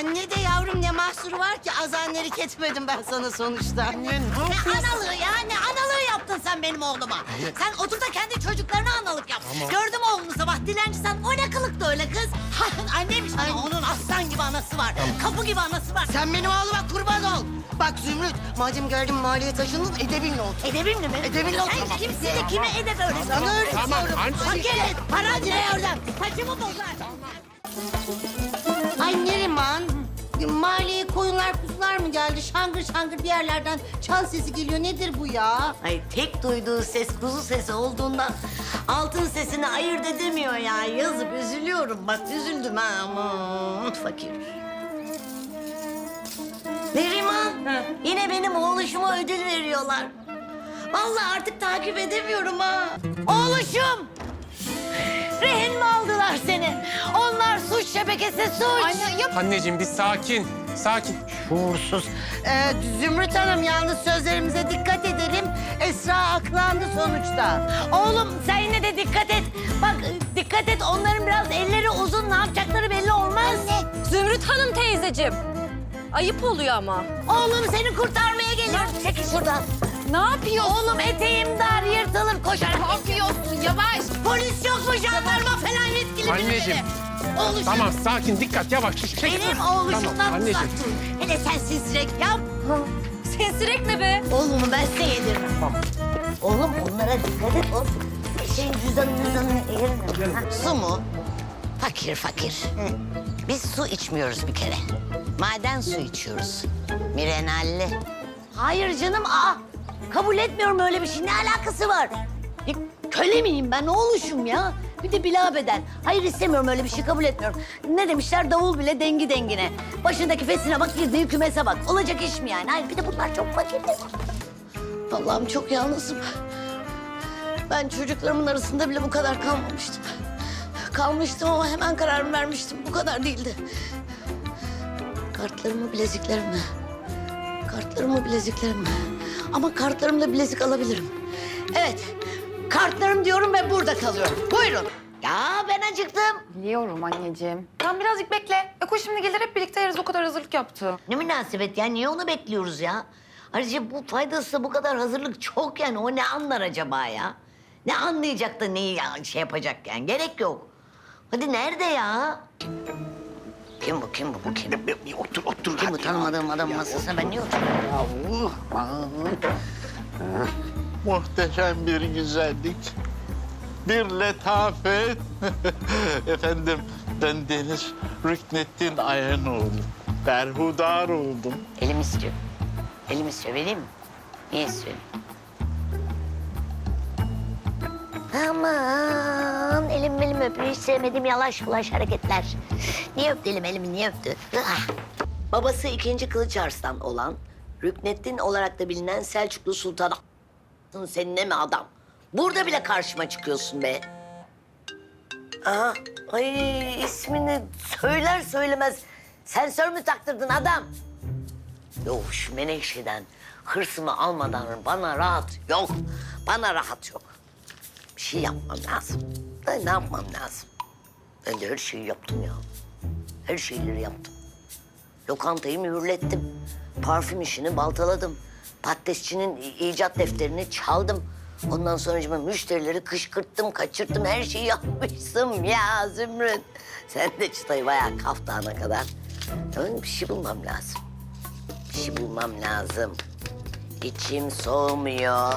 Anne de yavrum ne mahsuru var ki azannelik etmedim ben sana sonuçta. Anne ne Ne yapıyorsun? analığı ya? Ne analığı yaptın sen benim oğluma? Sen otur da kendi çocuklarına analık yap. Gördüm oğlunu sabah dilenci sen. O ne kılıktı öyle kız? Annemiş hani onun aslan gibi anası var. Kapı gibi anası var. Sen benim oğluma kurban ol. Bak Zümrüt, madem gördüm mahalleye taşındın edebinle otur. Edebimle mi? Edebinle otur. Sen kimsin de kime edep öğretiyorsun? Sana öğretiyorum. Tamam. Bak gel para dire oradan. Saçımı bozar. Ay Neriman, mahalleye koyunlar kuzular mı geldi? Şangır şangır bir yerlerden çan sesi geliyor. Nedir bu ya? Ay tek duyduğu ses kuzu sesi olduğundan altın sesini ayırt edemiyor ya. Yazık üzülüyorum bak üzüldüm ha aman fakir. Neriman yine benim oğluşuma ödül veriyorlar. Vallahi artık takip edemiyorum ha. Oğluşum! Rehin mi aldılar seni? Onlar suç şebekesi suç. Anne yap. Anneciğim bir sakin. Sakin. Şuursuz. Ee, Zümrüt Hanım yalnız sözlerimize dikkat edelim. Esra aklandı sonuçta. Oğlum sen yine de dikkat et. Bak dikkat et onların biraz elleri uzun ne yapacakları belli olmaz. Zümrüt Hanım teyzeciğim. Ayıp oluyor ama. Oğlum seni kurtarmaya geliyorum. Çekil şuradan. Ne yapıyorsun? Oğlum eteğim dar yırtılır koşar. Ne yapıyorsun? Yavaş. Polis yok mu jandarma falan yetkili Anneciğim. Oğluşum. Tamam sakin dikkat yavaş. Çek. Benim oğluşumdan Tamam, anneciğim. uzak dur. Hele sen sinsirek yap. Sinsirek ne be? Oğlumu ben size yediririm. Oğlum onlara dikkat et oğlum. Şeyin cüzdanını cüzdanını. Ha, Su mu? Fakir fakir. Biz su içmiyoruz bir kere. Maden su içiyoruz. Mineralli. Hayır canım aa. Kabul etmiyorum öyle bir şey. Ne alakası var? Ya, köle miyim ben? Ne oluşum ya? Bir de bila beden. Hayır istemiyorum öyle bir şey kabul etmiyorum. Ne demişler davul bile dengi dengine. Başındaki fesine bak girdiği kümese bak. Olacak iş mi yani? Hayır bir de bunlar çok fakir. Allah'ım çok yalnızım. Ben çocuklarımın arasında bile bu kadar kalmamıştım. Kalmıştım ama hemen kararımı vermiştim. Bu kadar değildi. Kartlarımı, bileziklerimi. Kartlarımı, bileziklerimi. Ama kartlarımla bilezik alabilirim. Evet, kartlarım diyorum ve burada kalıyorum. Buyurun. Ya ben acıktım. Biliyorum anneciğim. Tamam birazcık bekle. Eko şimdi gelir hep birlikte yeriz o kadar hazırlık yaptı. Ne münasebet ya, niye onu bekliyoruz ya? Ayrıca bu faydası da bu kadar hazırlık çok yani. O ne anlar acaba ya? Ne anlayacak da neyi ya- şey yapacak yani? Gerek yok. Hadi nerede ya? Kim bu, kim bu, bu kim? Bir, bir otur otur. Kim bu hadi. tanımadığım adamın masasına ben niye oturuyorum? Muhteşem bir güzellik. Bir letafet. Efendim ben Deniz Rüknettin Ayanoğlu. Berhudar oldum. Elim istiyor. Elim istiyor, vereyim mi? Niye istiyor? Aman elim elim öpüyor. Hiç sevmediğim yalaş bulaş hareketler. Niye öptü elim elimi niye öptü? Ah! Babası ikinci Kılıç Arslan olan Rükneddin olarak da bilinen Selçuklu Sultan seninle mi adam? Burada bile karşıma çıkıyorsun be. Aa, ay ismini söyler söylemez sensör mü taktırdın adam? Yok şu Menekşe'den hırsımı almadan bana rahat yok. Bana rahat yok. Şey yapmam lazım. Ne yapmam lazım? Ben de her şeyi yaptım ya. Her şeyleri yaptım. Lokantayı mühürlettim. Parfüm işini baltaladım. Patatesçinin icat defterini çaldım. Ondan sonra müşterileri kışkırttım, kaçırttım. Her şeyi yapmıştım ya Zümrüt. Sen de çıtayı bayağı kaftana kadar. Ben bir şey bulmam lazım. Bir şey bulmam lazım. İçim soğumuyor.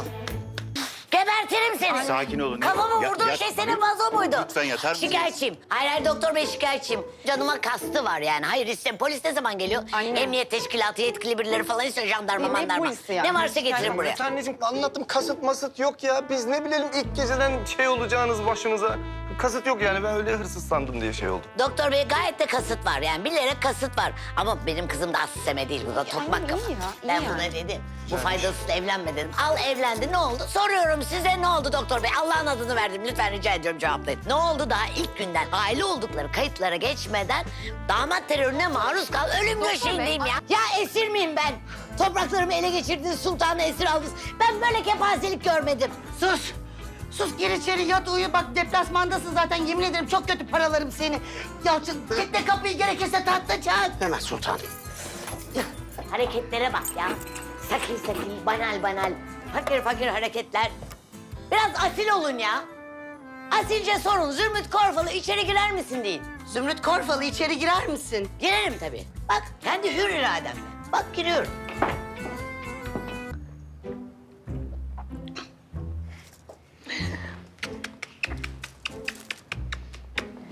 Gebertirim seni. Sakin olun. Kafamı Ya- vurduğun yat- şey senin vazo muydu? Lütfen yatar mısınız? Şikayetçiyim. Hayır hayır doktor bey şikayetçiyim. Canıma kastı var yani. Hayır istem. Polis ne zaman geliyor? Anne. Emniyet teşkilatı yetkili birileri falan istiyor. Jandarma Ne- ne mandarma. polisi ya? Ne varsa getirin buraya. Anneciğim anlattım kasıt masıt yok ya. Biz ne bilelim ilk geceden şey olacağınız başımıza. Kasıt yok yani ben öyle hırsız sandım diye şey oldu. Doktor bey gayet de kasıt var yani. Bilerek kasıt var. Ama benim kızım da asseme değil. Bu da tokmak kafa. ya, iyi ben yani. buna dedim. Bu faydasız evlenme dedim. Al evlendi ne oldu? Soruyorum size ne oldu doktor bey? Allah'ın adını verdim. Lütfen rica ediyorum cevaplayın. Ne oldu daha ilk günden aile oldukları kayıtlara geçmeden damat terörüne maruz kal. Ölüm döşeğindeyim ya. Ya esir miyim ben? Topraklarımı ele geçirdiniz, sultanı esir aldınız. Ben böyle kepazelik görmedim. Sus. Sus gir içeri yat uyu bak deplasmandasın zaten yemin ederim çok kötü paralarım seni. Yalçın kitle kapıyı gerekirse tahta çak. Hemen sultanım. Hareketlere bak ya. Sakil sakil, banal banal. Fakir fakir hareketler. Biraz asil olun ya. Asilce sorun. Zümrüt Korfalı içeri girer misin deyin. Zümrüt Korfalı içeri girer misin? Girerim tabii. Bak kendi hür irademle. Bak giriyorum.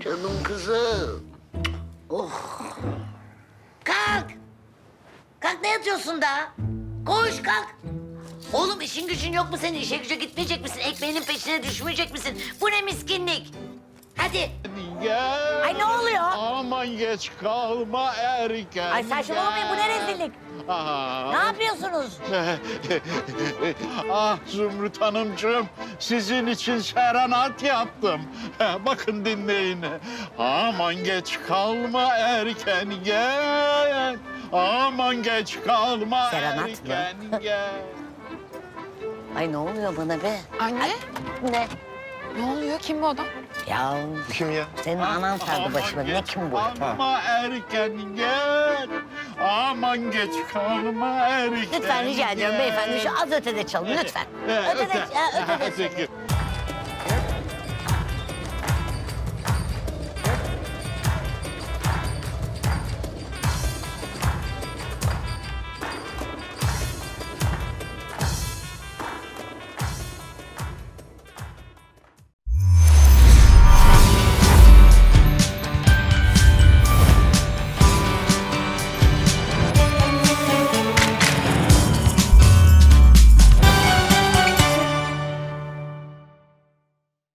Canım kızım. Oh. Kalk. Kalk ne yatıyorsun da? Koş kalk. Oğlum işin gücün yok mu senin? İşe güce gitmeyecek misin? Ekmeğinin peşine düşmeyecek misin? Bu ne miskinlik? Hadi. Gel. Ay, ne oluyor? Aman geç kalma erken Ay saçmalamayın bu ne gel. rezillik? Aa. Ne yapıyorsunuz? ah Zümrüt Hanımcığım, sizin için serenat yaptım. Bakın dinleyin. Aman geç kalma erken gel. Aman geç kalma Serenat mı? erken gel. Ay ne oluyor bana be? Anne Ne? ne oluyor? Kim bu adam? Ya Kim ya? senin anan sardı başıma. Ne kim bu? Kalma erken gel. Aman geç kalma erken Lütfen rica ediyorum gel. beyefendi şu az ötede çalın lütfen. Ee, Ötede, öte- e, ötede çalın.